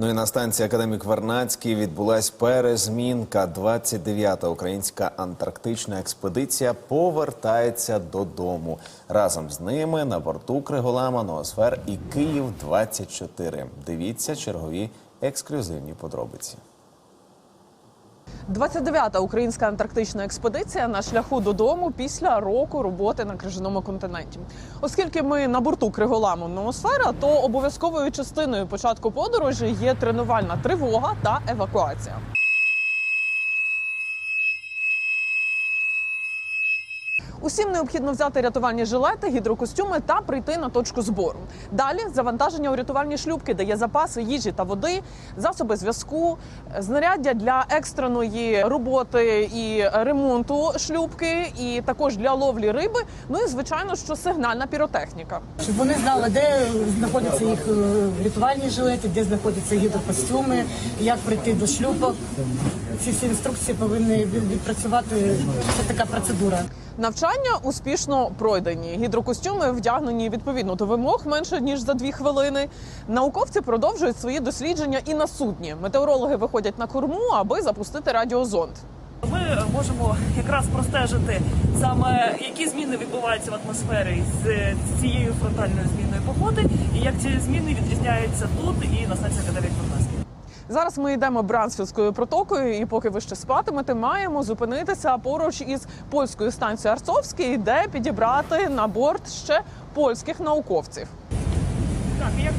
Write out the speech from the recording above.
Ну і на станції Академік Вернацький відбулась перезмінка. 29-та українська антарктична експедиція повертається додому. Разом з ними на борту Криголама, Ноосфер і Київ 24 Дивіться чергові ексклюзивні подробиці. 29-та українська антарктична експедиція на шляху додому після року роботи на крижаному континенті. Оскільки ми на борту Криголаму Ноосфера, то обов'язковою частиною початку подорожі є тренувальна тривога та евакуація. Усім необхідно взяти рятувальні жилети, гідрокостюми та прийти на точку збору. Далі завантаження у рятувальні шлюпки, де є запаси їжі та води, засоби зв'язку, знаряддя для екстреної роботи і ремонту шлюпки, і також для ловлі риби. Ну і звичайно, що сигнальна піротехніка. щоб вони знали, де знаходяться їх е, рятувальні жилети, де знаходяться гідрокостюми, як прийти до шлюпок. Ці всі інструкції повинні відпрацювати. Це така процедура. Навчання успішно пройдені. Гідрокостюми вдягнені відповідно до вимог менше ніж за дві хвилини. Науковці продовжують свої дослідження і на судні. Метеорологи виходять на корму, аби запустити радіозонд. Ми можемо якраз простежити саме які зміни відбуваються в атмосфері з цією фронтальною зміною погоди, і як ці зміни відрізняються тут і на станції Академік Вернадський. Зараз ми йдемо Брансфілдською протокою, і поки ви ще спатимете, маємо зупинитися поруч із польською станцією Арцовський, де підібрати на борт ще польських науковців. Так, як